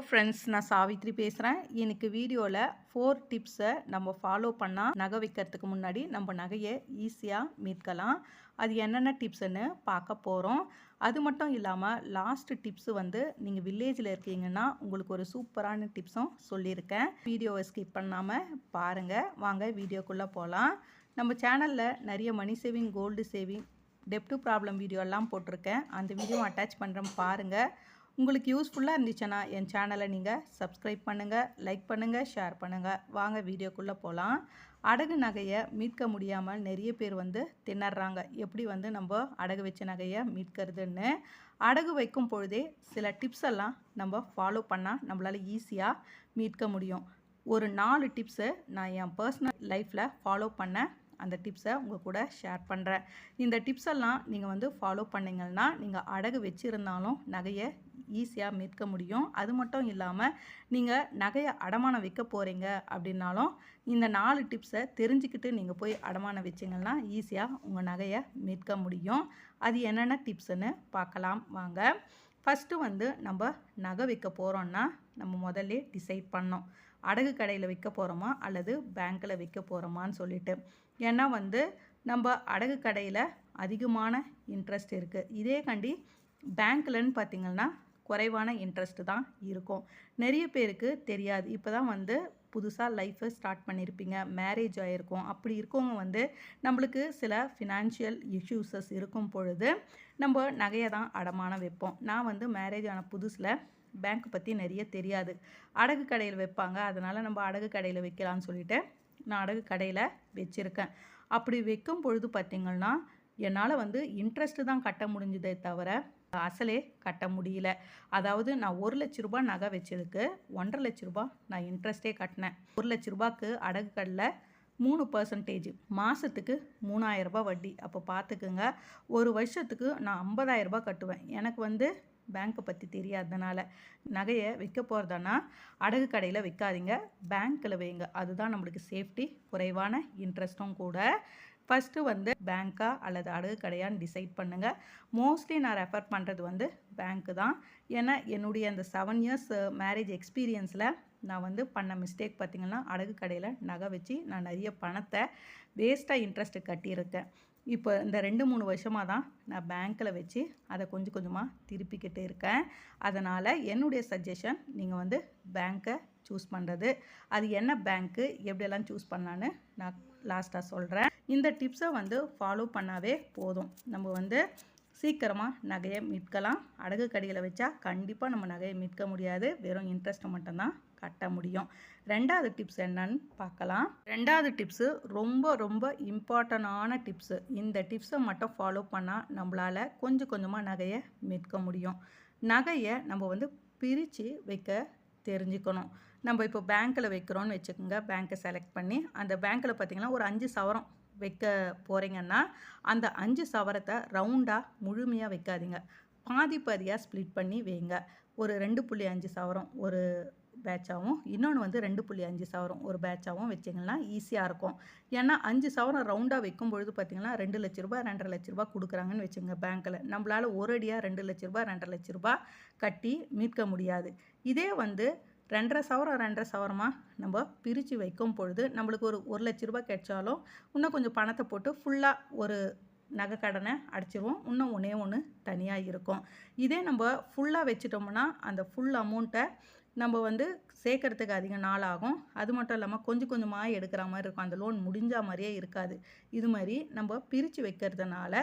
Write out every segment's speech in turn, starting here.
Hello friends நான் சாவித்ரி பேசுகிறேன் இன்னைக்கு வீடியோவில் ஃபோர் டிப்ஸை நம்ம ஃபாலோ பண்ணால் நகை வைக்கிறதுக்கு முன்னாடி நம்ம நகையை ஈஸியாக மீட்கலாம். அது என்னென்ன டிப்ஸுன்னு பார்க்க போகிறோம் அது மட்டும் இல்லாமல் லாஸ்ட் டிப்ஸு வந்து நீங்கள் வில்லேஜில் இருக்கீங்கன்னா உங்களுக்கு ஒரு சூப்பரான டிப்ஸும் சொல்லியிருக்கேன். வீடியோவை ஸ்கிப் பண்ணாமல் பாருங்கள் வாங்க வீடியோக்குள்ளே போகலாம் நம்ம சேனலில் நிறைய மணி சேவிங் கோல்டு சேவிங் டெப்டு ப்ராப்ளம் வீடியோலாம் போட்டிருக்கேன். அந்த வீடியோ அட்டாச் பண்ணுறேன் பாருங்கள் உங்களுக்கு யூஸ்ஃபுல்லாக இருந்துச்சுன்னா என் சேனலை நீங்கள் சப்ஸ்கிரைப் பண்ணுங்கள் லைக் பண்ணுங்கள் ஷேர் பண்ணுங்கள் வாங்க வீடியோக்குள்ளே போகலாம் அடகு நகையை மீட்க முடியாமல் நிறைய பேர் வந்து திணறாங்க. எப்படி வந்து நம்ம அடகு வச்ச நகையை மீட்கிறதுன்னு. அடகு வைக்கும் பொழுதே சில டிப்ஸ் எல்லாம் நம்ம ஃபாலோ பண்ணால் நம்மளால் ஈஸியாக மீட்க முடியும். ஒரு நாலு டிப்ஸு நான் என் பர்சனல் லைஃப்பில் ஃபாலோ பண்ண அந்த டிப்ஸை உங்கள் கூட ஷேர் பண்ணுறேன் இந்த டிப்ஸ் எல்லாம் நீங்கள் வந்து ஃபாலோ பண்ணிங்கன்னா நீங்கள் அடகு வச்சுருந்தாலும் நகையை ஈஸியாக மீட்க முடியும். அது மட்டும் இல்லாமல் நீங்கள் நகையை அடமானம் வைக்க போகிறீங்க அப்படின்னாலும் இந்த நாலு டிப்ஸை தெரிஞ்சுக்கிட்டு நீங்கள் போய் அடமானம் வச்சிங்கன்னா ஈஸியாக உங்கள் நகையை மீட்க முடியும். அது என்னென்ன டிப்ஸுன்னு பார்க்கலாம். வாங்க. ஃபஸ்ட்டு வந்து நம்ம நகை வைக்க போகிறோன்னா நம்ம முதல்ல டிசைட் பண்ணோம் அடகு கடையில் வைக்க போகிறோமா அல்லது பேங்க்கில் வைக்க போகிறோமான்னு சொல்லிட்டு. ஏன்னா வந்து நம்ம அடகு கடையில் அதிகமான இன்ட்ரெஸ்ட் இருக்குது இதே கண்டி பேங்க்லன்னு பார்த்திங்கன்னா குறைவான இன்ட்ரெஸ்ட் தான் இருக்கும். நிறைய பேருக்கு தெரியாது. இப்போ தான் வந்து புதுசாக லைஃப்பை ஸ்டார்ட் பண்ணியிருப்பீங்க மேரேஜ் ஆகிருக்கும் அப்படி இருக்கவங்க வந்து நம்மளுக்கு சில ஃபினான்ஷியல் இஷ்யூஸஸ் இருக்கும் பொழுது நம்ம நகையை தான் அடமானம் வைப்போம். நான் வந்து மேரேஜ் ஆன புதுசில் பேங்க் பற்றி நிறைய தெரியாது. அடகு கடையில் வைப்பாங்க. அதனால் நம்ம அடகு கடையில் வைக்கலான்னு சொல்லிட்டு நான் அடகு கடையில் வச்சுருக்கேன். அப்படி வைக்கும் பொழுது பார்த்திங்கன்னா என்னால் வந்து இன்ட்ரெஸ்ட்டு தான் கட்ட முடிஞ்சதே தவிர அசலே கட்ட முடியல. அதாவது நான் ஒரு லட்ச ரூபாய் நகை வச்சதுக்கு ஒன்றரை லட்ச ரூபாய் நான் இன்ட்ரெஸ்ட்டே கட்டினேன். ஒரு லட்ச ரூபாய்க்கு அடகு கடையில் மூணு பர்சன்டேஜ் மாதத்துக்கு மூணாயிரரூபா வட்டி. அப்போ பார்த்துக்குங்க ஒரு வருஷத்துக்கு நான் ஐம்பதாயிரரூபா கட்டுவேன். எனக்கு வந்து பேங்க்கை பற்றி தெரியாததுனால நகையை விற்க போகிறதானா அடகு கடையில் விற்காதீங்க பேங்க்கில் வைங்க. அதுதான் நம்மளுக்கு சேஃப்டி குறைவான இன்ட்ரெஸ்ட்டும் கூட. ஃபஸ்ட்டு வந்து பேங்க்கா அல்லது அடகு கடையான்னு டிசைட் பண்ணுங்கள் மோஸ்ட்லி நான் ரெஃபர் பண்ணுறது வந்து பேங்க்கு தான். ஏன்னா என்னுடைய அந்த செவன் இயர்ஸ் மேரேஜ் எக்ஸ்பீரியன்ஸில் நான் வந்து பண்ண மிஸ்டேக் பார்த்திங்கன்னா அடகு கடையில் நகை வச்சு நான் நிறைய பணத்தை வேஸ்ட்டாக இன்ட்ரெஸ்ட்டு கட்டியிருக்கேன். இப்போ இந்த ரெண்டு மூணு வருஷமாக தான் நான் பேங்க்கில் வச்சு அதை கொஞ்சம் கொஞ்சமாக திருப்பிக்கிட்டு இருக்கேன். அதனால் என்னுடைய சஜஷன் நீங்கள் வந்து பேங்க்கை சூஸ் பண்ணுறது அது என்ன பேங்க்கு எப்படியெல்லாம் சூஸ் பண்ணலான்னு நான் லாஸ்ட்டாக சொல்கிறேன் இந்த டிப்ஸை வந்து ஃபாலோ பண்ணாவே போதும். நம்ம வந்து சீக்கிரமாக நகையை மீட்கலாம். அடகு கடிகளை வச்சா கண்டிப்பாக நம்ம நகையை மீட்க முடியாது. வெறும் இன்ட்ரெஸ்ட்டை மட்டும்தான் கட்ட முடியும். ரெண்டாவது டிப்ஸ் என்னன்னு பார்க்கலாம். ரெண்டாவது டிப்ஸு ரொம்ப ரொம்ப இம்பார்ட்டண்டான டிப்ஸு இந்த டிப்ஸை மட்டும் ஃபாலோ பண்ணால் நம்மளால் கொஞ்சம் கொஞ்சமாக நகையை மீட்க முடியும். நகையை நம்ம வந்து பிரித்து வைக்க தெரிஞ்சுக்கணும். நம்ம இப்போ பேங்க்கில் வைக்கிறோன்னு வச்சுக்கோங்க. பேங்க்கை செலக்ட் பண்ணி அந்த பேங்க்கில் பார்த்திங்கன்னா ஒரு அஞ்சு சவரம் வைக்க போகிறீங்கன்னா அந்த அஞ்சு சவரத்தை ரவுண்டாக முழுமையாக வைக்காதீங்க. பாதி பாதியாக ஸ்ப்ளிட் பண்ணி வைங்க. ஒரு ரெண்டு புள்ளி அஞ்சு சவரம் ஒரு பேட்சாகவும் இன்னொன்று வந்து ரெண்டு புள்ளி அஞ்சு சவரம் ஒரு பேட்சாகவும் வச்சிங்கன்னா ஈஸியாக இருக்கும். ஏன்னா அஞ்சு சவரம் ரவுண்டாக வைக்கும் பொழுது பார்த்திங்கன்னா ரெண்டு லட்ச ரூபா ரெண்டரை லட்ச ரூபா கொடுக்குறாங்கன்னு வச்சுங்க பேங்க்கில் நம்மளால் ஒரு அடியாக ரெண்டு லட்ச ரூபா ரெண்டரை லட்ச ரூபா கட்டி மீட்க முடியாது. இதே வந்து ரெண்டரை சவரம் ரெண்டரை சவரமாக நம்ம பிரித்து வைக்கும் பொழுது நம்மளுக்கு ஒரு ஒரு லட்ச ரூபா கிடைச்சாலும் இன்னும் கொஞ்சம் பணத்தை போட்டு ஃபுல்லாக ஒரு நகை கடனை அடைச்சிருவோம். இன்னும் ஒன்றே ஒன்று தனியாக இருக்கும். இதே நம்ம ஃபுல்லாக வச்சுட்டோம்னா அந்த ஃபுல் அமௌண்ட்டை நம்ம வந்து சேர்க்கறதுக்கு அதிக நாள் ஆகும். அது மட்டும் இல்லாமல் கொஞ்சம் கொஞ்சமாக எடுக்கிற மாதிரி இருக்கும். அந்த லோன் முடிஞ்ச மாதிரியே இருக்காது. இது மாதிரி நம்ம பிரித்து வைக்கிறதுனால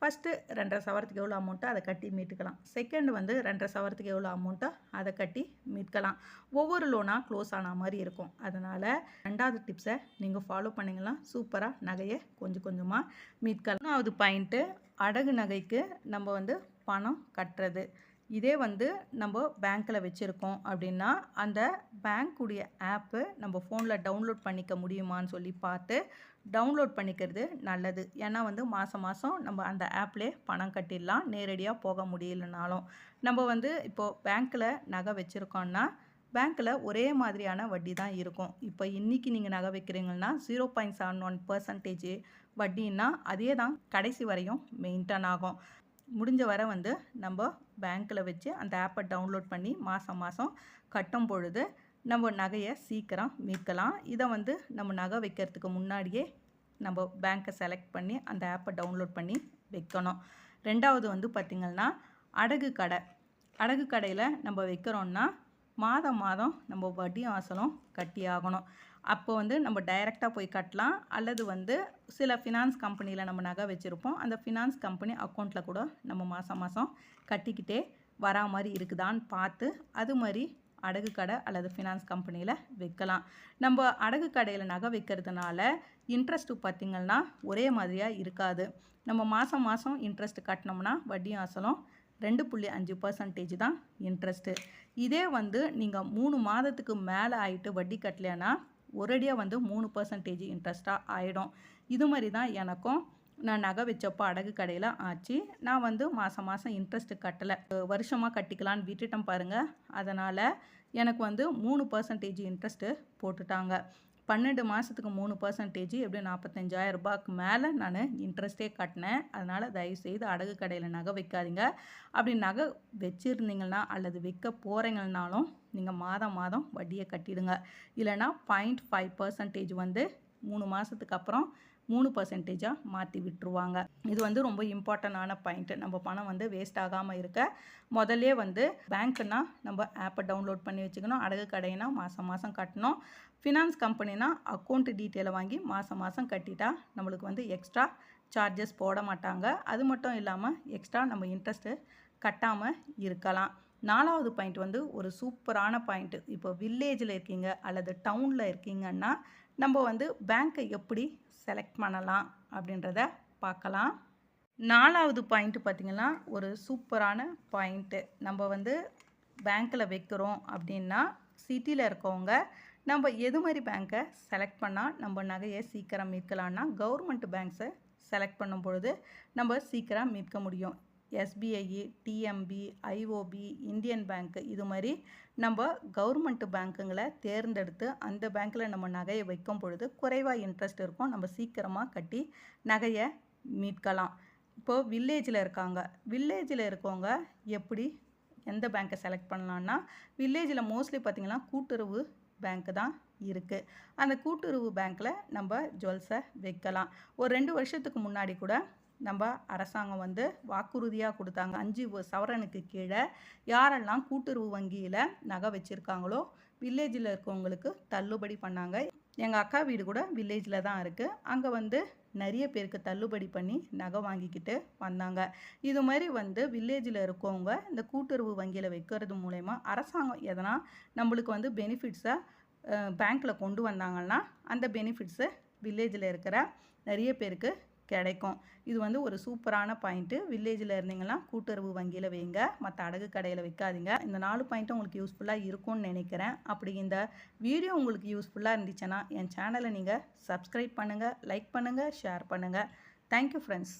ஃபஸ்ட்டு ரெண்டரை சவரத்துக்கு எவ்வளோ அமௌண்ட்டோ அதை கட்டி மீட்டுக்கலாம். செகண்ட் வந்து ரெண்டரை சவரத்துக்கு எவ்வளோ அமௌண்ட்டோ அதை கட்டி மீட்கலாம். ஒவ்வொரு லோனாக க்ளோஸ் ஆன மாதிரி இருக்கும். அதனால் ரெண்டாவது டிப்ஸை நீங்கள் ஃபாலோ பண்ணிங்கன்னா சூப்பராக நகையை கொஞ்சம் கொஞ்சமாக மீட்கலாம். மூணாவது பாயிண்ட்டு அடகு நகைக்கு நம்ம வந்து பணம் கட்டுறது. இதே வந்து நம்ம பேங்க்கில் வச்சுருக்கோம் அப்படின்னா அந்த பேங்க்குடைய ஆப்பு நம்ம ஃபோனில் டவுன்லோட் பண்ணிக்க முடியுமான்னு சொல்லி பார்த்து டவுன்லோட் பண்ணிக்கிறது நல்லது. ஏன்னா வந்து மாதம் மாதம் நம்ம அந்த ஆப்லேயே பணம் கட்டிடலாம் நேரடியாக போக முடியலனாலும். நம்ம வந்து இப்போது பேங்க்கில் நகை வச்சுருக்கோன்னா பேங்க்கில் ஒரே மாதிரியான வட்டி தான் இருக்கும். இப்போ இன்றைக்கி நீங்கள் நகை வைக்கிறீங்கன்னா zero point seven one percentage வட்டின்னா அதே தான் கடைசி வரையும் மெயின்டைன் ஆகும். முடிஞ்ச வரை வந்து நம்ம பேங்க்கில் வச்சு அந்த ஆப்பை டவுன்லோட் பண்ணி மாதம் மாதம் கட்டும் பொழுது நம்ம நகையை சீக்கிரம் மீட்கலாம். இதை வந்து நம்ம நகை வைக்கிறதுக்கு முன்னாடியே நம்ம பேங்க்கை செலக்ட் பண்ணி அந்த ஆப்பை டவுன்லோட் பண்ணி வைக்கணும். ரெண்டாவது வந்து பார்த்திங்கன்னா அடகு கடை. அடகு கடையில் நம்ம வைக்கிறோன்னா மாதம் மாதம் நம்ம வட்டி ஆசலும் கட்டி ஆகணும் அப்போ வந்து நம்ம டைரெக்டாக போய் கட்டலாம். அல்லது வந்து சில ஃபினான்ஸ் கம்பெனியில் நம்ம நகை வச்சுருப்போம். அந்த ஃபினான்ஸ் கம்பெனி அக்கௌண்ட்டில் கூட நம்ம மாதம் மாதம் கட்டிக்கிட்டே வரா மாதிரி இருக்குதான்னு பார்த்து அது மாதிரி அடகு கடை அல்லது ஃபினான்ஸ் கம்பெனியில் வைக்கலாம். நம்ம அடகு கடையில் நகை வைக்கிறதுனால இன்ட்ரெஸ்ட்டு பார்த்திங்கன்னா ஒரே மாதிரியாக இருக்காது. நம்ம மாதம் மாதம் இன்ட்ரெஸ்ட் கட்டினோம்னா வட்டியும் அசலும் ரெண்டு புள்ளி அஞ்சு பர்சன்டேஜ் தான் இன்ட்ரெஸ்ட்டு இதே வந்து நீங்கள் மூணு மாதத்துக்கு மேலே ஆகிட்டு வட்டி கட்டலைன்னா ஒரேடியாக வந்து மூணு பர்சன்டேஜ் இன்ட்ரெஸ்ட்டாக ஆகிடும் இது மாதிரி தான் எனக்கும் நான் நகை வச்சப்போ அடகு கடையில் ஆச்சு. நான் வந்து மாதம் மாதம் இன்ட்ரெஸ்ட்டு கட்டலை. வருஷமாக கட்டிக்கலான்னு விட்டுட்டேன் பாருங்கள் அதனால் எனக்கு வந்து மூணு பர்சன்டேஜ் இன்ட்ரெஸ்ட்டு போட்டுட்டாங்க. பன்னெண்டு மாதத்துக்கு மூணு பர்சன்டேஜ் எப்படியும் நாற்பத்தஞ்சாயிரம் ரூபாய்க்கு மேலே நான் இன்ட்ரெஸ்ட்டே கட்டினேன். அதனால் தயவுசெய்து அடகு கடையில் நகை வைக்காதீங்க. அப்படி நகை வச்சுருந்தீங்கன்னா அல்லது வைக்க போகிறீங்கனாலும் நீங்கள் மாதம் மாதம் வட்டியை கட்டிடுங்க. இல்லைனா பாயிண்ட் ஃபைவ் பர்சன்டேஜ் வந்து மூணு மாதத்துக்கு அப்புறம் மூணு பர்சன்டேஜாக மாற்றி விட்டுருவாங்க. இது வந்து ரொம்ப இம்பார்ட்டண்டான பாயிண்ட்டு நம்ம பணம் வந்து வேஸ்ட் ஆகாமல் இருக்க. முதல்லே வந்து பேங்க்குனா நம்ம ஆப்பை டவுன்லோட் பண்ணி வச்சுக்கணும். அடகு கடைனா மாதம் மாதம் கட்டணும். ஃபினான்ஸ் கம்பெனினா அக்கௌண்ட் டீட்டெயிலை வாங்கி மாதம் மாதம் கட்டிட்டா நம்மளுக்கு வந்து எக்ஸ்ட்ரா சார்ஜஸ் போட மாட்டாங்க. அது மட்டும் இல்லாமல் எக்ஸ்ட்ரா நம்ம இன்ட்ரெஸ்ட்டு கட்டாமல் இருக்கலாம். நாலாவது பாயிண்ட் வந்து ஒரு சூப்பரான பாயிண்ட்டு இப்போ வில்லேஜில் இருக்கீங்க அல்லது டவுனில் இருக்கீங்கன்னா நம்ம வந்து பேங்க்கை எப்படி செலக்ட் பண்ணலாம் அப்படின்றத பார்க்கலாம். நாலாவது பாயிண்ட்டு பார்த்திங்கன்னா ஒரு சூப்பரான பாயிண்ட்டு நம்ம வந்து பேங்க்கில் வைக்கிறோம் அப்படின்னா சிட்டியில் இருக்கவங்க நம்ம எது மாதிரி பேங்க்கை செலக்ட் பண்ணால் நம்ம நகையை சீக்கிரம் மீட்கலான்னா கவர்மெண்ட் பேங்க்ஸை செலக்ட் பண்ணும் பொழுது நம்ம சீக்கிரம் மீட்க முடியும். எஸ்பிஐ டிஎம்பி ஐஓபி இந்தியன் பேங்க்கு இது மாதிரி நம்ம கவர்மெண்ட்டு பேங்க்குங்களை தேர்ந்தெடுத்து அந்த பேங்க்கில் நம்ம நகையை வைக்கும் பொழுது குறைவாக இன்ட்ரெஸ்ட் இருக்கும். நம்ம சீக்கிரமாக கட்டி நகையை மீட்கலாம். இப்போது வில்லேஜில் இருக்காங்க. வில்லேஜில் இருக்கவங்க எப்படி எந்த பேங்க்கை செலக்ட் பண்ணலான்னா வில்லேஜில் மோஸ்ட்லி பார்த்திங்கன்னா கூட்டுறவு பேங்க்கு தான் இருக்குது அந்த கூட்டுறவு பேங்க்கில் நம்ம ஜுவல்ஸை வைக்கலாம். ஒரு ரெண்டு வருஷத்துக்கு முன்னாடி கூட நம்ம அரசாங்கம் வந்து வாக்குறுதியாக கொடுத்தாங்க. அஞ்சு சவரனுக்கு கீழே யாரெல்லாம் கூட்டுறவு வங்கியில் நகை வச்சுருக்காங்களோ வில்லேஜில் இருக்கவங்களுக்கு தள்ளுபடி பண்ணாங்க. எங்கள் அக்கா வீடு கூட வில்லேஜில் தான் இருக்குது அங்கே வந்து நிறைய பேருக்கு தள்ளுபடி பண்ணி நகை வாங்கிக்கிட்டு வந்தாங்க. இது மாதிரி வந்து வில்லேஜில் இருக்கவங்க இந்த கூட்டுறவு வங்கியில் வைக்கிறது மூலயமா அரசாங்கம் எதனா நம்மளுக்கு வந்து பெனிஃபிட்ஸை பேங்க்கில் கொண்டு வந்தாங்கன்னா அந்த பெனிஃபிட்ஸு வில்லேஜில் இருக்கிற நிறைய பேருக்கு கிடைக்கும். இது வந்து ஒரு சூப்பரான பாயிண்ட்டு வில்லேஜில் இருந்தீங்கன்னா கூட்டுறவு வங்கியில் வைங்க. மற்ற அடகு கடையில் வைக்காதீங்க. இந்த நாலு பாயிண்ட்டும் உங்களுக்கு யூஸ்ஃபுல்லாக இருக்கும்னு நினைக்கிறேன். அப்படி இந்த வீடியோ உங்களுக்கு யூஸ்ஃபுல்லாக இருந்துச்சுன்னா என் சேனலை நீங்கள் சப்ஸ்கிரைப் பண்ணுங்கள் லைக் பண்ணுங்கள் ஷேர் பண்ணுங்கள் தேங்க்யூ ஃப்ரெண்ட்ஸ்